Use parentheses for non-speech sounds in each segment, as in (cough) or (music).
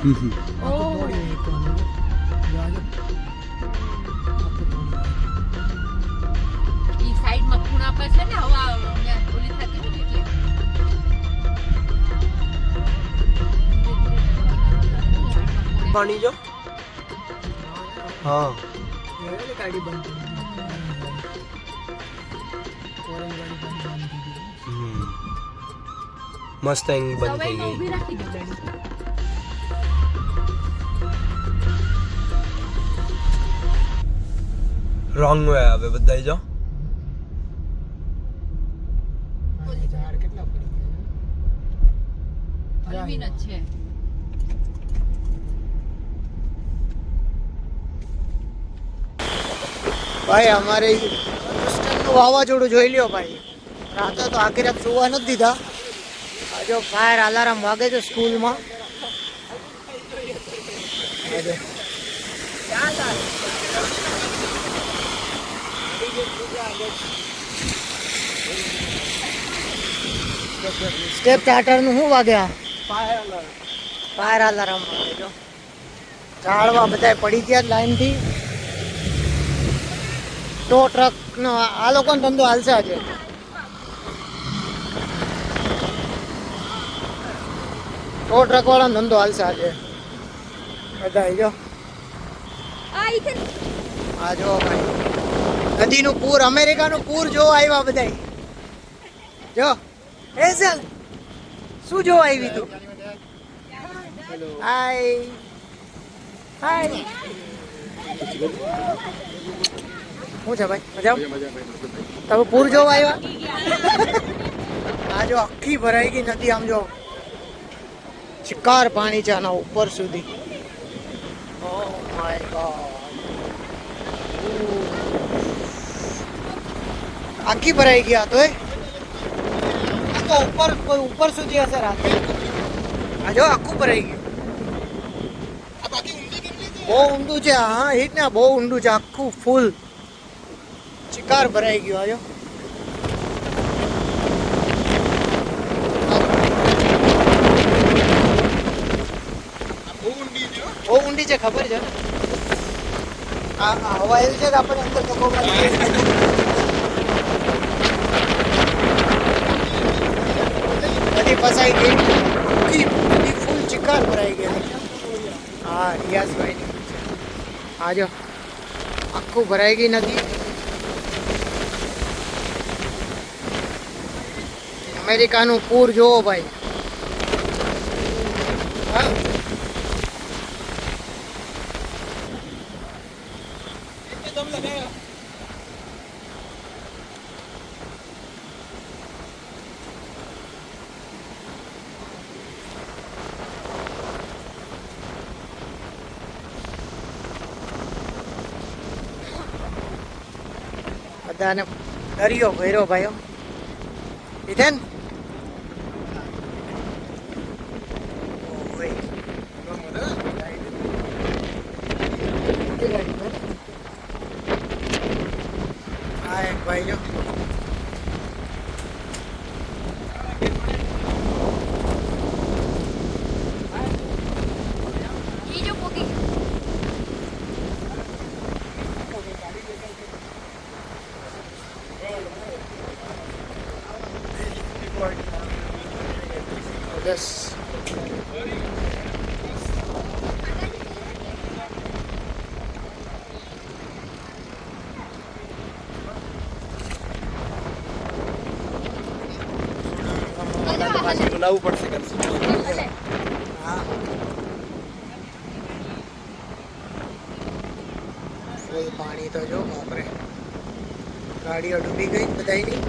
હમ. આ તો તોડી નાખ્યું આને. જો આ જો. આ તો તોડી નાખ્યું. ઈ સાઈડમાં ખૂણા પર છે ને હવા ઓલી થતી એટલે પાણી જો હા ગાડી બંધ કરી ઓરેન્જ ગાડી બંધ બંધ થઈ ગઈ. દો ગાડી રોંગ વે હવે બધા જો. છે? ભાઈ અમારે વાવાઝોડું જોઈ લ્યો ભાઈ. રાતે તો આખી રાત સુવા નથી દીધા. જો ફાયર અલાર્મ વાગે છે સ્કૂલમાં. સ્ટેપ ચાર્ટરનું શું વાગ્યા ફાયર અલાર્મ વાગે જો. ઝાડવા બધા પડી ગયા લાઈનથી ટો ટ્રક નો આ લોકોનો ધંધો હાલશે આજે. ટો ટ્રક વાળાનો ધંધો હાલશે આજે. બધા જો આ આ જો ભાઈ. નદીનું પૂર અમેરિકાનું પૂર જો આવ્યા બધા જો. હેઝલ શું જો આવી તું? હાય. હાય. શું છે ભાઈ? મજા તમે પૂર જોવા આવ્યા આ જો આખી ભરાઈ ગઈ નદી આમ જો. ચિકાર પાણી છે આના ઉપર સુધી Oh my God. આખી ભરાઈ ગયા તો એ આ તો ઉપર કોઈ ઉપર સુધી હશે રાતે આ જો આખું ભરાઈ ગયું બહુ ઊંડું છે હા હિટ ને બહુ ઊંડું છે આખું ફૂલ ચિકાર ભરાઈ ગયો આજો બહુ ઊંડી છે, ખબર છે ને? આ આ હવા એવી છે કે આપણે અંદર ધક્કો મારી બધી ફસાઈ ગઈ. આખી બધી ફૂલ ચિકાર ભરાઈ ગઈ હા રિયાઝભાઈ આ જો, આખું ભરાઈ ગઈ નદી. અમેરિકાનું પૂર જોવો ભાઈ. બધાને દરિયો ભર્યો ભાઈઓ. ઇથેન હા એક ભાઈ જો બસ બનાવવું પડશે કરશે હા. ફૂલ પાણી તો જો બાપરે. ગાડીઓ ડૂબી ગઈ બધાયની?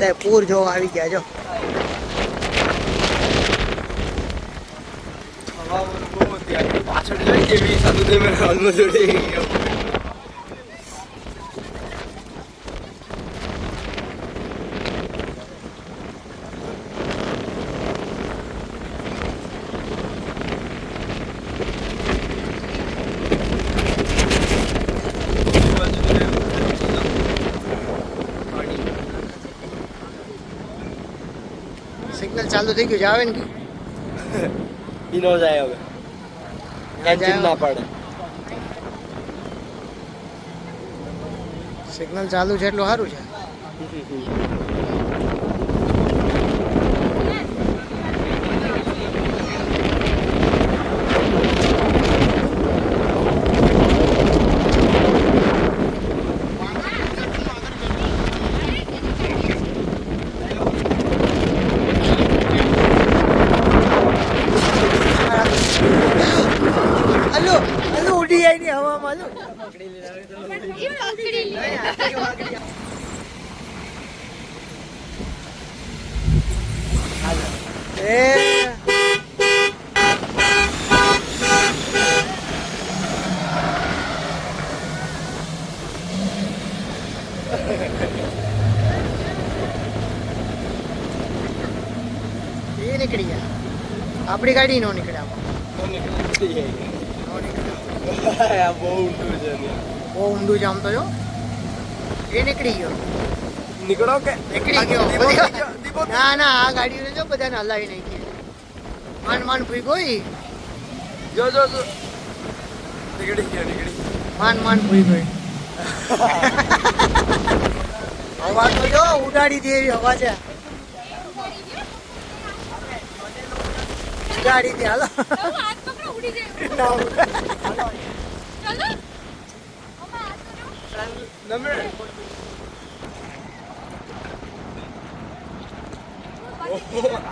બધા પૂર જોવા આવી ગયા જો. પાછળ જોઈ કેવી સાધુ મેં હાલમાં જોડે ગયો ચાલુ થઈ ગયું આવે ને કે? ઇનો (laughs) જાય હવે. એન્જિન ના પડે. સિગ્નલ ચાલુ છે એટલું સારું છે. (laughs) આપણી ગાડી નો નીકળે બહુ ઊંડું છે બહુ ઊંડું છે આમ તો જો. એ નીકળી ગયો. નીકળો કે? નીકળી ગયો. (laughs) ના ના આ ગાડીને જો બધાને હલાવી નાખી. માન માન ભૂઈ ગઈ જો જો જો. નીકળી ગયો નીકળી માન માન ભૂઈ ગઈ હવા (laughs) (laughs) તો જો ઉડાડી દે એવી હવા છે ઉડાડી દે હાલો હવે હાથ પકડો ઉડી જાય ના, ચાલો હવે હાથ પકડો નમે. ઓહો, આ બાજુ બહુ આવ્યું આ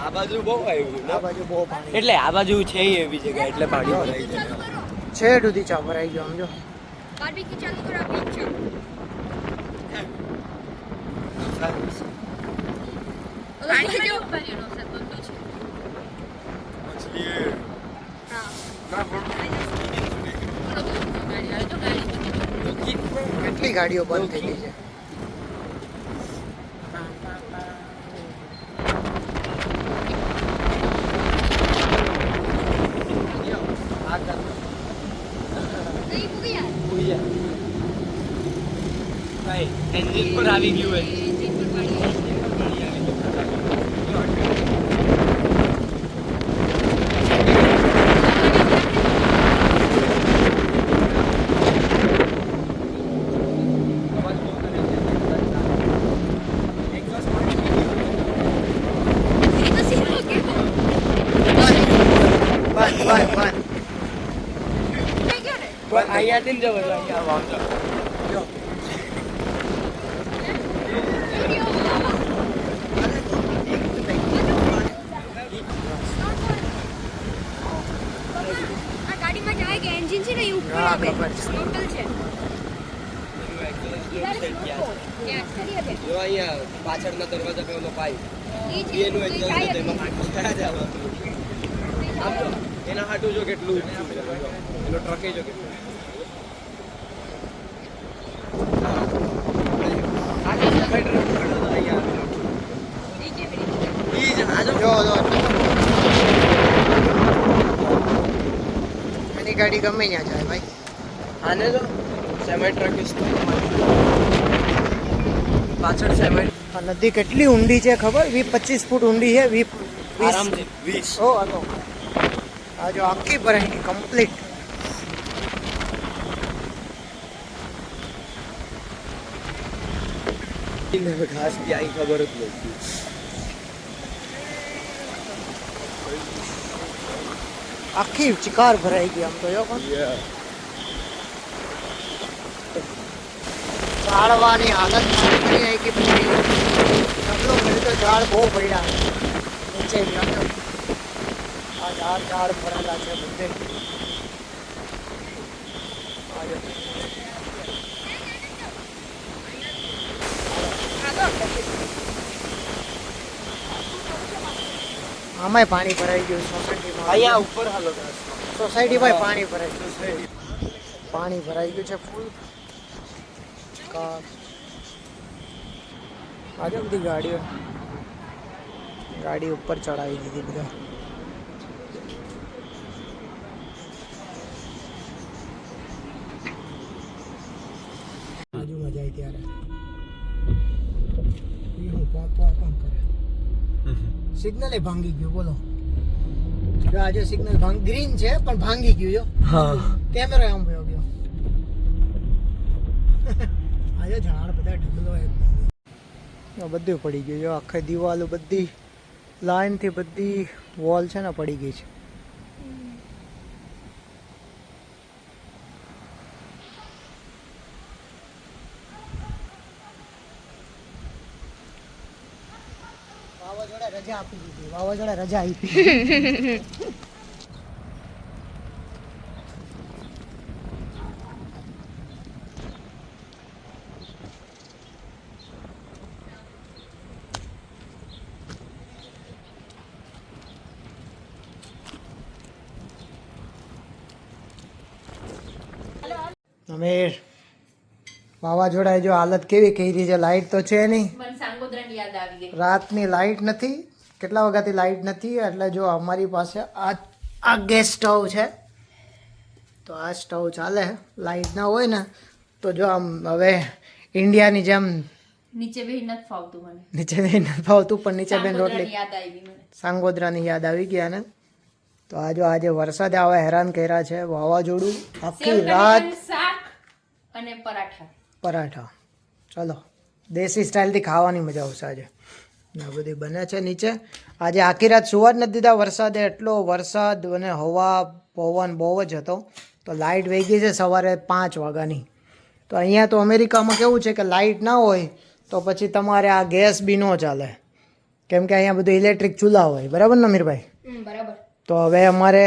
બાજુ બહુ હાલો એટલે આ બાજુ છે એવી જગ્યા એટલે પાણી ભરાઈ જાય. છે સુધી ચા ભરાઈ ગયો સમજો? બાર્બીક્યુ ચાલુ કરો બીચ છે પાણી જો ભરેલો છે બંધો છે મછલી હા ના પણ ગાડી આવે તો ગાડી કેટલી ગાડીઓ બંધ થઈ ગઈ છે? આવી ગયું હોય જીપ પર પાણી આવે. એ તો સીધો ગયો બસ બસ બસ ને અહીંયાથી જવું આ ગાડીમાં જાય કે એન્જિન છે ને એ ઉપર આવે. ટોટલ છે ક્યાં ત્યાં કરી આપે જો અહીંયા પાછળના દરવાજા પર ઓલો પાઇપ એનું તો એ exhaust જાય હતું, એમાં પાણી આમ જો, એના હાટું જો કેટલું. એનો ટ્રકે જો કેટલું? ગાડી ગમે ત્યાં જાય ભાઈ. આને તો સેમી ટ્રક પાછળ સેમી આ નદી કેટલી ઊંડી છે ખબર? વી પચીસ ફૂટ ઊંડી છે વી વીસ. ઓ હતો આ જો આખી ભરાઈ ગઈ કમ્પ્લીટ ઘાસ ક્યાંય ખબર જ નથી આખી ચિકાર ભરાઈ ગઈ આમ તો જો પણ ઝાડવાની હાલત સારી કરી નાખી પછી જંગલો ભરી તો ઝાડ બહુ પડ્યા નીચે જંગલ આ ઝાડ ઝાડ ભરેલા છે બધે આ જો. આમાંય પાણી ભરાઈ ગયું સોસાયટીમાં અહીંયા ઉપર હાલો સોસાયટીમાં પાણી ભરાઈ ગયું પાણી ભરાઈ ગયું છે ફૂલ કાર આજે બધી ગાડીઓ ગાડી ઉપર ચડાવી દીધી બધા બાજુમાં જાય ત્યારે ઈ હું પોંક પોંક પોંક કરે સિગ્નલ એ ભાંગી ગયું બોલો. જો આજે સિગ્નલ ભાંગ ગ્રીન છે પણ ભાંગી ગયું જો. હા. કેમેરો આમ ભયો ગયો. (laughs) આજે ઝાડ બધા ઢગલો એકદમ બધું પડી ગયું જો આખી દિવાલો બધી લાઈનથી બધી વોલ છે ને પડી ગઈ છે વાવાઝોડા રજા આપી દીધી વાવાઝોડા રજા આપી અમીર વાવાઝોડાએ જો હાલત કેવી કરી છે? લાઇટ તો છે નહીં. રાતની લાઇટ નથી? કેટલા વાગ્યાથી લાઈટ નથી એટલે જો અમારી પાસે આ આ ગેસ સ્ટવ છે તો આ સ્ટવ ચાલે લાઇટ ના હોય ને તો જો આમ હવે ઇન્ડિયાની જેમ નીચે બેહી નથી ફાવતું મને. નીચે બેન નથી ફાવતું પણ નીચે બેન રોટલી યાદ આવી મને. સાંગોદરાની યાદ આવી ગયા ને તો આ જો આજે વરસાદ આવે હેરાન કર્યા છે વાવાઝોડું આખી રાત શાક અને પરાઠા. પરાઠા. ચલો દેશી સ્ટાઇલથી ખાવાની મજા આવશે આજે. આ બધી બને છે નીચે. આજે આખી રાત સુવા જ નથી દીધા. વરસાદે એટલો વરસાદ અને હવા પવન બહુ જ હતો. તો લાઇટ વહી ગઈ છે સવારે પાંચ વાગ્યાની. તો અહીંયા તો અમેરિકામાં કેવું છે કે લાઇટ ના હોય તો પછી તમારે આ ગેસ બી ન ચાલે. કેમ કે અહીંયા બધું ઇલેક્ટ્રિક ચૂલા હોય. બરાબર ને મીરભાઈ બરાબર. તો હવે અમારે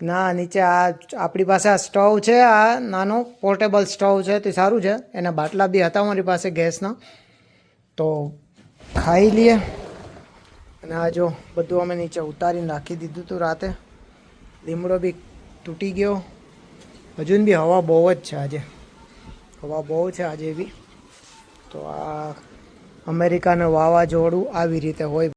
ના નીચે આ આપણી પાસે આ સ્ટવ છે આ નાનો પોર્ટેબલ સ્ટવ છે તે સારું છે. એના બાટલા બી હતા અમારી પાસે ગેસના. તો ખાઈ લઈએ. અને આ જો બધું અમે નીચે ઉતારીને રાખી દીધું હતું રાતે. લીમડો બી તૂટી ગયો. હજુ બી હવા બહુ જ છે આજે. હવા બહુ છે આજે બી. તો આ અમેરિકાનું વાવાઝોડું આવી રીતે હોય